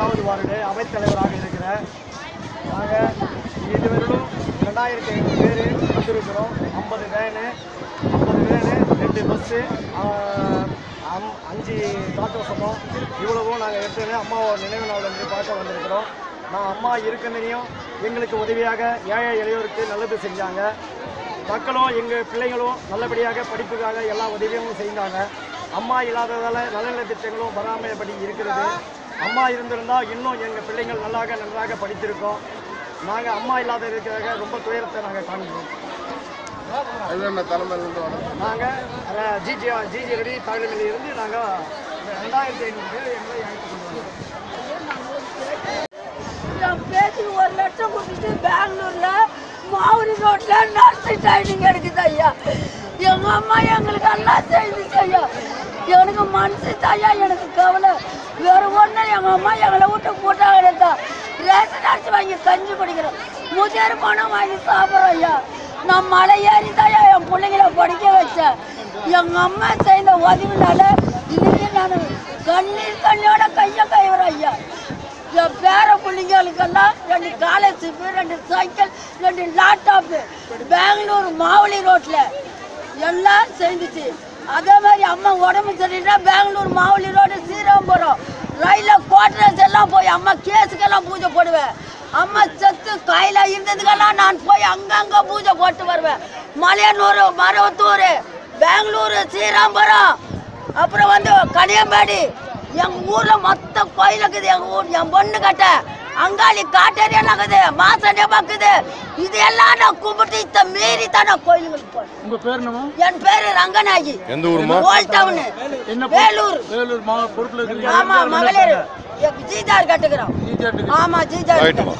எட்டாவது வார்டு அவைத்தலைவராக இருக்கிறேன் நாங்கள் இதுவரையிலும் ரெண்டாயிரத்தி ஐநூறு பேர் வந்திருக்கிறோம். ஐம்பது வேனு ஐம்பது வேனு ரெண்டு பஸ்ஸு அஞ்சு காத்தோசமம் இவ்வளவும் நாங்கள் எடுத்துன்னு அம்மாவோட நினைவு நாள் பார்க்க வந்திருக்கிறோம். நான் அம்மா இருக்கனையும் எங்களுக்கு உதவியாக ஏழை இளையோருக்கு நல்லது செஞ்சாங்க. மக்களும் எங்கள் பிள்ளைங்களும் நல்லபடியாக படிப்புக்காக எல்லா உதவியும் செய்தாங்க. அம்மா இல்லாததால் நலநல திட்டங்களும் வராமல் படி இருக்கிறது. அம்மா இருந்திருந்தால் இன்னும் எங்கள் பிள்ளைங்கள் நல்லாக நன்றாக படித்திருக்கோம். நாங்கள் அம்மா இல்லாத இருக்கிறதாக ரொம்ப துயரத்தை நாங்கள் காண்கிறோம். தலைமையிலேருந்து நாங்கள் ஜிஜி ஜிஜி ரெடி தலைமையில் இருந்து நாங்கள் ரெண்டாயிரத்தி ஐநூறு பேர் எங்களை அழைத்து என் பேத்திக்கு ஒரு லட்சம் கொடுத்துட்டு பெங்களூர்ல மாவுரி ரோட்ல நர்சிங் ட்ரைனிங் எடுக்குது ஐயா. எங்க அம்மா எங்களுக்கு எல்லாம் செய்து ஐயா எனக்கு மனசு தாயா எனக்கு கவலை. வேற ஒண்ணு எங்க அம்மா எங்களை விட்டு போட்டாங்க எடுத்தா ரேஷன் அரிசி வாங்கி கஞ்சி குடிக்கிறோம். முதியோர் பணம் வாங்கி சாப்பிட்றோம் ஐயா. நான் மலை ஏறி தாயா என் பிள்ளைங்கள படிக்க வச்சேன். எங்க அம்மா செய்த உதவினால இன்னைக்கு நான் கண்ணீர் கண்ணியோட கையை கைவிறேன் ஐயா. என் பேர பிள்ளைங்களுக்கெல்லாம் ரெண்டு காலேஜ் ரெண்டு சைக்கிள் ரெண்டு லேப்டாப்பு பெங்களூர் மாவுளி ரோட்டில் எல்லாம் செஞ்சுச்சு. அதே மாதிரி அம்மா உடம்பு சரியில்லைன்னா பெங்களூர் மாவளி ரோடு ஸ்ரீராம்புரம். ரயிலில் குவார்டர்ஸ் எல்லாம் போய் அம்மா கேஸுக்கெல்லாம் பூஜை போடுவேன். அம்மா செத்து கையில் இருந்ததுக்கெல்லாம் நான் போய் அங்கங்கே பூஜை போட்டு வருவேன். மலையனூர் மருவத்தூர் பெங்களூர் ஸ்ரீராம்பரம். அப்புறம் வந்து கனியம்பாடி. எங்கள் ஊரில் மொத்த கோயில் இருக்குது எங்கள் ஊர் என் பொண்ணு கட்ட அங்காளி காட்டேரியெல்லாம் இருக்குது மாசனே பாக்குது இது எல்லாம் நான் கும்பிட்டு இத்த மீறி தான் நான் கோயிலுங்களுக்கு போனேன். உங்க பேர் என்னமா என் பேரு ரங்கநாயகி. எந்த ஊருமா ஓல்ட் டவுன் என்ன வேலூர். வேலூர் மா பொறுப்புல ஆமா மகளிர். ஜீதார் கட்டுக்கிறோம். ஜிஜிஆர் ஆமா ரைட்டுமா